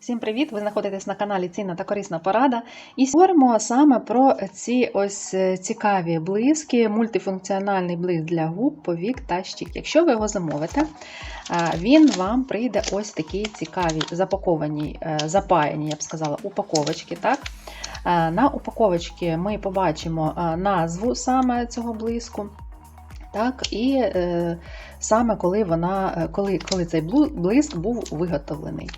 Всім привіт! Ви знаходитесь на каналі Цінна та корисна порада. І говоримо саме про ці ось е, цікаві блиски, мультифункціональний блиск для губ, повік та щік. Якщо ви його замовите, е, він вам прийде ось такі цікаві запаковані, е, запаяні, я б сказала, упаковочки. Так? На упаковочці ми побачимо назву саме цього блиску. Так, і е, саме коли вона, коли, коли цей блиск був виготовлений.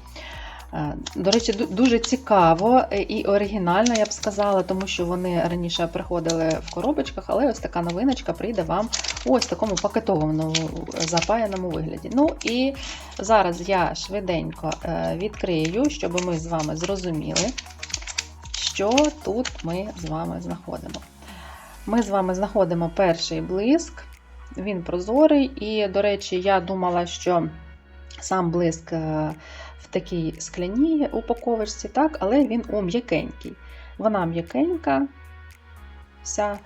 Е, До речі, дуже цікаво е, і оригінально, я б сказала, тому що вони раніше приходили в коробочках, але ось така новиночка прийде вам у ось такому пакетованому запаяному вигляді. Ну і зараз я швиденько е, відкрию, щоб ми з вами зрозуміли, що тут ми з вами знаходимо. Ми з вами знаходимо перший блиск, він прозорий, і, до речі, я думала, що сам блиск е, в такій скляній упаковочці, так, але він у м'якенький. Вона м'якенька. Вся.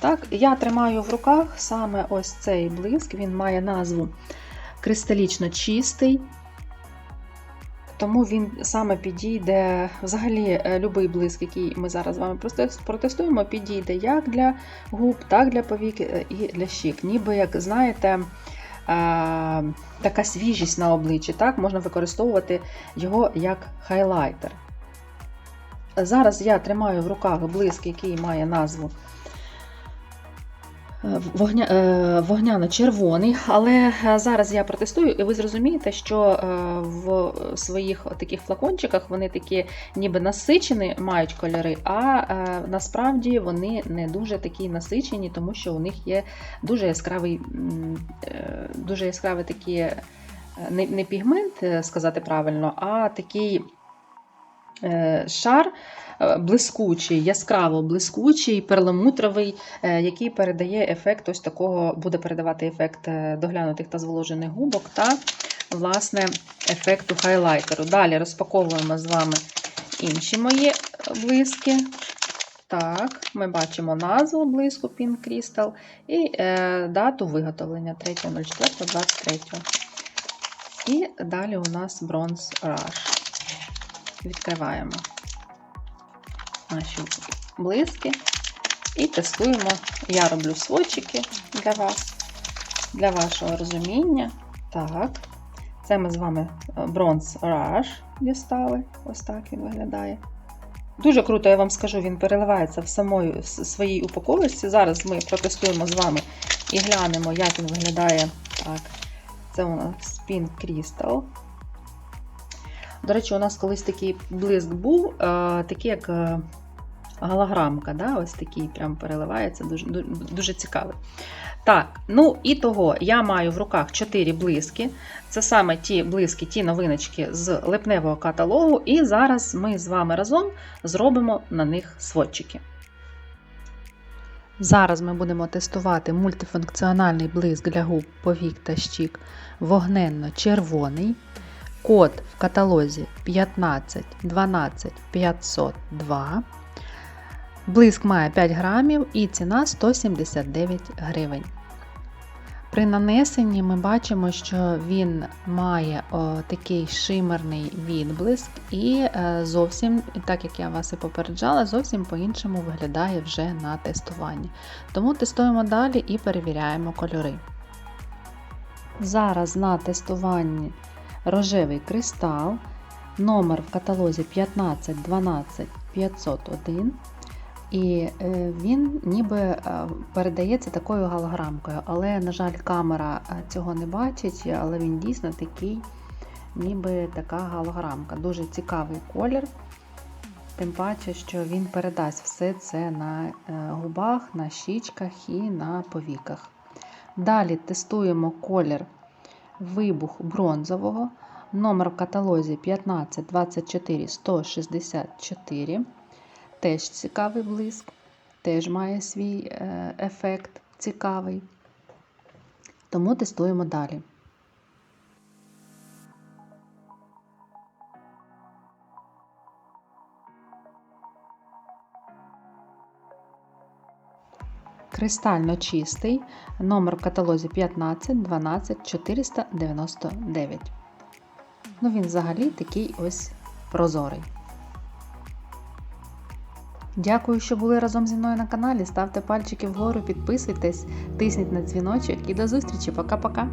Так, Я тримаю в руках саме ось цей блиск, він має назву кристалічно чистий. Тому він саме підійде, взагалі, е, будь-який блиск, який ми зараз з вами протестуємо, підійде як для губ, так для повік е, і для щік. Ніби, як знаєте, така свіжість на обличчі, так, можна використовувати його як хайлайтер. Зараз я тримаю в руках блиск, який має назву е, вогня, е, вогняно-червоний, але е, зараз я протестую, і ви зрозумієте, що е, в своїх таких флакончиках вони такі ніби насичені, мають кольори, а е, насправді вони не дуже такі насичені, тому що у них є дуже яскравий, е, дуже яскравий такі, е, не, пігмент, е, сказати правильно, а такий е, шар е, блискучий, яскраво блискучий, перламутровий, е, який передає ефект ось такого, буде передавати ефект е, доглянутих та зволожених губок та, власне, ефекту хайлайтеру. Далі розпаковуємо з вами інші мої блиски. Так, ми бачимо назву блиску Pink Crystal і е, дату виготовлення 3.04.23. І далі у нас Bronze Rush. Відкриваємо наші блиски і тестуємо. Я роблю сводчики для вас, для вашого розуміння. Так, це ми з вами е, Bronze Rush дістали. Ось так він виглядає. Дуже круто, я вам скажу, він переливається в самої своїй упаковочці. Зараз ми протестуємо з вами і глянемо, як він виглядає. Так, це у нас Pink Crystal. До речі, у нас колись такий блиск був, е, такий як е, голограмка, да? ось такий прям переливається, дуже, дуже цікавий. Так, ну і того, я маю в руках 4 блиски. Це саме ті блиски, ті новиночки з липневого каталогу. І зараз ми з вами разом зробимо на них сводчики. Зараз ми будемо тестувати мультифункціональний блиск для губ, повік та щік вогненно-червоний. Код в каталозі 15 12 502. Блиск має 5 грамів і ціна 179 гривень. При нанесенні ми бачимо, що він має о, такий шимерний відблиск, і е, зовсім, так як я вас і попереджала, зовсім по-іншому виглядає вже на тестуванні. Тому тестуємо далі і перевіряємо кольори. Зараз на тестуванні рожевий кристал, номер в каталозі 15 12 501. І е, він ніби е, передається такою голограмкою, але, на жаль, камера е, цього не бачить, але він дійсно такий, ніби така голограмка. Дуже цікавий колір. Тим паче, що він передасть все це на губах, на щічках і на повіках. Далі тестуємо колір вибух бронзового. Номер в каталозі 15 24 164. Теж цікавий блиск, теж має свій е, ефект цікавий. Тому тестуємо далі. Кристально чистий. Номер в каталозі 15 12 499. Ну, він взагалі такий ось прозорий. Дякую, що були разом зі мною на каналі. Ставте пальчики вгору, підписуйтесь, тисніть на дзвіночок і до зустрічі. Пока-пока!